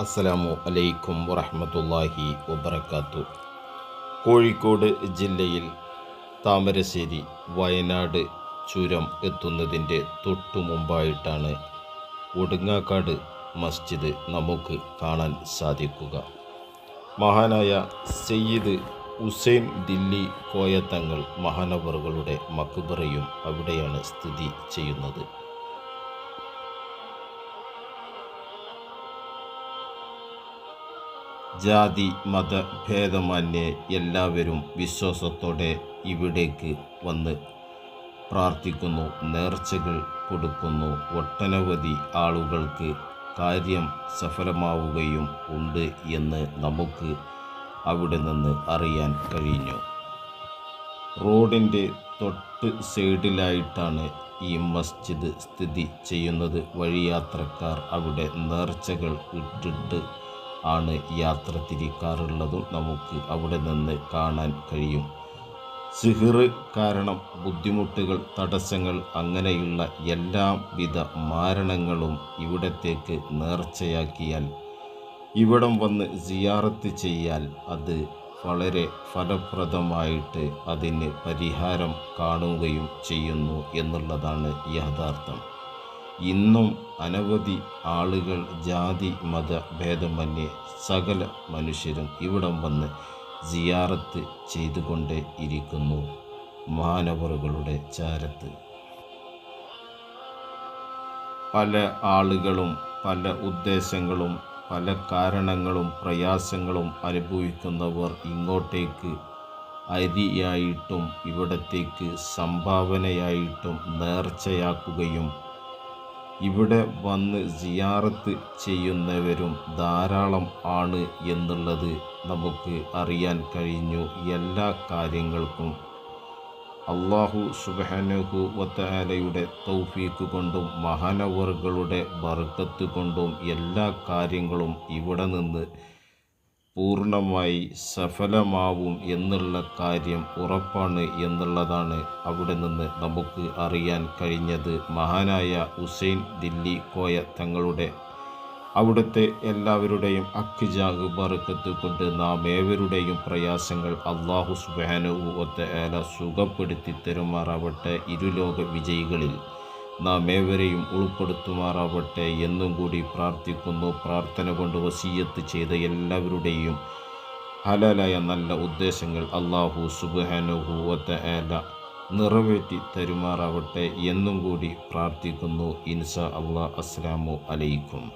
അസ്സലാമു അലൈക്കും വറഹ്മത്തുള്ളാഹി വബറകാത്തു. കോഴിക്കോട് ജില്ലയിൽ താമരശ്ശേരി വയനാട് ചുരം എത്തുന്നതിന്റെ തൊട്ടു മുമ്പായിട്ടാണ് ഒടുങ്ങാക്കാട് മസ്ജിദ് നമുക്ക് കാണാൻ സാധിക്കുക. മഹാനായ സയ്യിദ് ഹുസൈൻ ദില്ലി കോയത്തങ്ങൾ മഹാനവറുകളുടെ മക്ബറയും അവിടെയാണ് സ്ഥിതി ചെയ്യുന്നത്. ജാതി മത ഭേദമന്യേ എല്ലാവരും വിശ്വാസത്തോടെ ഇവിടേക്ക് വന്ന് പ്രാർത്ഥിക്കുന്നു നേർച്ചകൾ കൊടുക്കുന്നു. ഒട്ടനവധി ആളുകൾക്ക് കാര്യം സഫലമാവുകയും ഉണ്ട് എന്ന് നമുക്ക് അവിടെ നിന്ന് അറിയാൻ കഴിഞ്ഞു. റോഡിന്റെ തൊട്ട് സൈഡിലായിട്ടാണ് ഈ മസ്ജിദ് സ്ഥിതി ചെയ്യുന്നത്. വഴിയാത്രക്കാർ അവിടെ നേർച്ചകൾ ഇട്ടിട്ട് ആണ് യാത്ര തിരിക്കാറുള്ളതും നമുക്ക് അവിടെ നിന്ന് കാണാൻ കഴിയും. സിഹിർ കാരണം ബുദ്ധിമുട്ടുകൾ തടസ്സങ്ങൾ അങ്ങനെയുള്ള എല്ലാവിധ മാരണങ്ങളും ഇവിടത്തേക്ക് നേർച്ചയാക്കിയാൽ ഇവിടം വന്ന് സിയാറത്ത് ചെയ്യാൽ അത് വളരെ ഫലപ്രദമായിട്ട് അതിന് പരിഹാരം കാണുകയും ചെയ്യുന്നു എന്നുള്ളതാണ് യാഥാർത്ഥ്യം ഇന്നും അനവധി ആളുകൾ ജാതി മത ഭേദമന്യേ സകല മനുഷ്യരും ഇവിടം വന്ന് സിയാറത്ത് ചെയ്തുകൊണ്ടേ ഇരിക്കുന്നു മാനവറുകളുടെ ചാരത്ത്. പല ആളുകളും പല ഉദ്ദേശങ്ങളും പല കാരണങ്ങളും പ്രയാസങ്ങളും അനുഭവിക്കുന്നവർ ഇങ്ങോട്ടേക്ക് അരിയായിട്ടും ഇവിടത്തേക്ക് സംഭാവനയായിട്ടും നേർച്ചയാക്കുകയും ഇവിടെ വന്ന് സിയാറത്ത് ചെയ്യുന്നവരും ധാരാളം ആണ് എന്നുള്ളത് നമുക്ക് അറിയാൻ കഴിഞ്ഞു എല്ലാ കാര്യങ്ങൾക്കും. അള്ളാഹു സുബഹനഹു വത്താലയുടെ തൗഫീക്ക് കൊണ്ടും മഹാനവറുകളുടെ ബർക്കത്ത് കൊണ്ടും എല്ലാ കാര്യങ്ങളും ഇവിടെ നിന്ന് പൂർണമായി സഫലമാവും എന്നുള്ള കാര്യം ഉറപ്പാണ് എന്നുള്ളതാണ് അവിടെ നിന്ന് നമുക്ക് അറിയാൻ കഴിഞ്ഞത്. മഹാനായ ഹുസൈൻ ദില്ലി കോയ തങ്ങളുടെ അവിടുത്തെ എല്ലാവരുടെയും അക്കിജാഗ് ബർക്കത്ത് കൊണ്ട് നാം ഏവരുടെയും പ്രയാസങ്ങൾ അള്ളാഹു സുബാനുവത്തെ ഏല സുഖപ്പെടുത്തി തരുമാറാവട്ടെ ഇരുലോക വിജയികളിൽ. നാം ഏവരെയും ഉൾപ്പെടുത്തുമാറാവട്ടെ എന്നും കൂടി പ്രാർത്ഥിക്കുന്നു. പ്രാർത്ഥന കൊണ്ട് വസീയത്ത് ചെയ്ത എല്ലാവരുടെയും ഹലാലായ നല്ല ഉദ്ദേശങ്ങൾ അള്ളാഹു സുബാനുഹൂവത്തെ ഏല നിറവേറ്റി തരുമാറാവട്ടെ എന്നും കൂടി പ്രാർത്ഥിക്കുന്നു. ഇൻസ അള്ളാഹ് അസ്ലാമു അലൈക്കും.